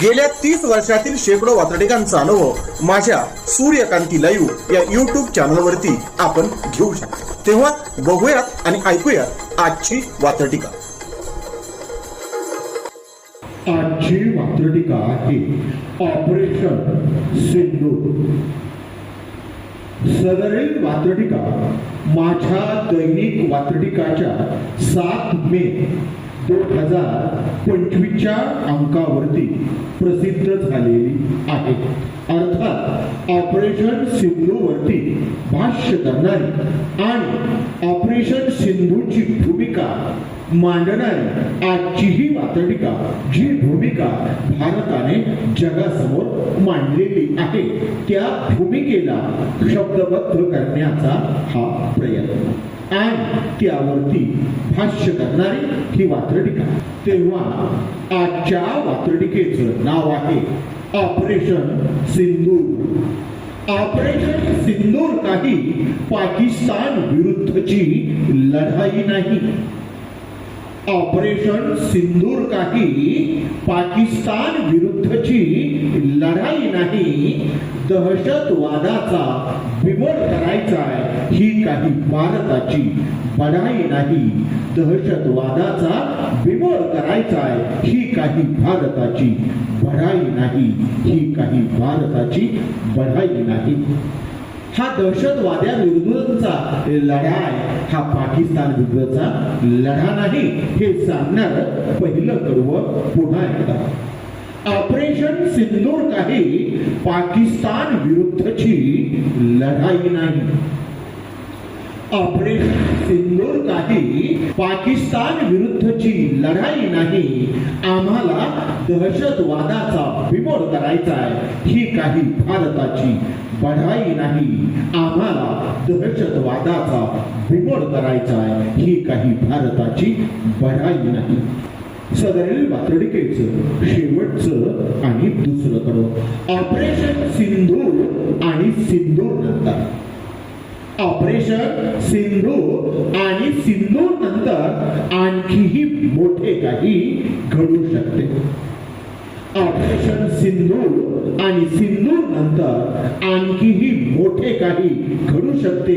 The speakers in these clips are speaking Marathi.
गेल्या तीस वर्षातील शेकडो वातडिकांचा अनुभव माझ्या सूर्यकांती लाईव्ह या युट्यूब चॅनलवरती आपण घेऊ शकतो. तेव्हा बघूयात आणि ऐकूयात आजची वातडिका आजची वात्रटिका आहे ऑपरेशन सिंधू सदरील वात्रटिका माझ्या दैनिक वात्रटिकाच्या सात मे दोन हजार पंचवीसच्या अंकावरती प्रसिद्ध झालेली आहे. अर्थात ऑपरेशन सिंधूवरती भाष्य करणारी आणि ऑपरेशन सिंधूची भूमिका मांडणारी आजची ही वातडिका जी भूमिका भारताने जगासमोर मांडलेली आहे त्या भूमिकेला शब्दबद्ध करण्याचा हा प्रयत्न. आणि त्यावरती भाष्य करणारी ही वात्रटिका तेव्हा आजच्या वात्रटिकेचं नाव आहे ऑपरेशन सिंदूर. ऑपरेशन सिंदूर काही पाकिस्तान विरुद्धची लढाई नाही. ऑपरेशन सिंदूर काही पाकिस्तान विरुद्धची लढाई नाही दहशतवादाचा बिमोड करायचा आहे ही काही भारताची बढाई नाही दहशतवादाचा बिमोड करायचा आहे ही काही भारताची बढाई नाही ही काही भारताची बढाई नाही. हा दहशतवाद्या विरुद्धचा दहशतवाद्याविरुद्धचा लढाई हा पाकिस्तान विरुद्धचा लढा नाही हे सांगणार पहिलं कडव पुन्हा एकदा. ऑपरेशन सिंदूर काही पाकिस्तान विरुद्धची लढाई नाही. ऑपरेशन सिंदूर काही पाकिस्तान विरुद्धची लढाई नाही. आम्हाला दहशतवादाचा बिमोड करायचा आहे. ही काही भारताची बढाई नाही. आम्हाला दहशतवादाचा बिमोड करायचा आहे. ही काही भारताची बढाई नाही. सदरील वातडिकेचं शेवटचं आणि दुसरं कडवं ऑपरेशन सिंधू आणि सिंधू नंतर. ऑपरेशन सिंधू आणि सिंधू नंतर आणखीही मोठे काही घडू शकते. ऑपरेशन सिंधू आणि सिंधू नंतर आणखीही मोठे काही घडू शकते.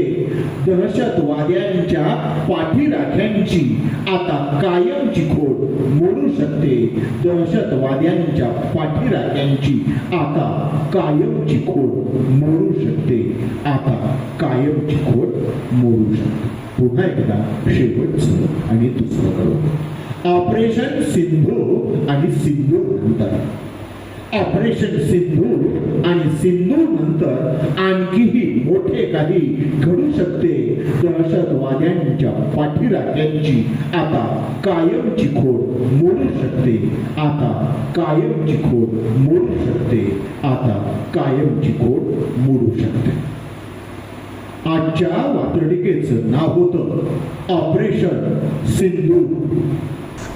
दहशतवाद्यांच्या पाठीराख्यांची आता कायमची खोड मोडू शकते. दहशतवाद्यांच्या पाठीराख्यांची आता कायमची खोड मोडू शकते. आता कायमची खोड मोडू शकते. पुन्हा एकदा शेवटचं आणि दुसरं करू ऑपरेशन सिंधू आणि सिंधू नंतर. ऑपरेशन सिंधू आणि सिंधू नंतर आणखीही मोठे काही घडू शकते. दहशतवाद्यांच्या पाठीराख्यांची आता कायमची खोड मोडू शकते. आता कायमची खोड मोडू शकते. आता कायमची खोड मोडू शकते. आजच्या वातडिकेचं नाव होतं ऑपरेशन सिंधू.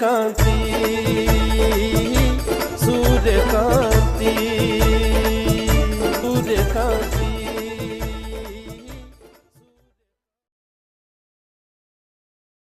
কাঁদি সুরে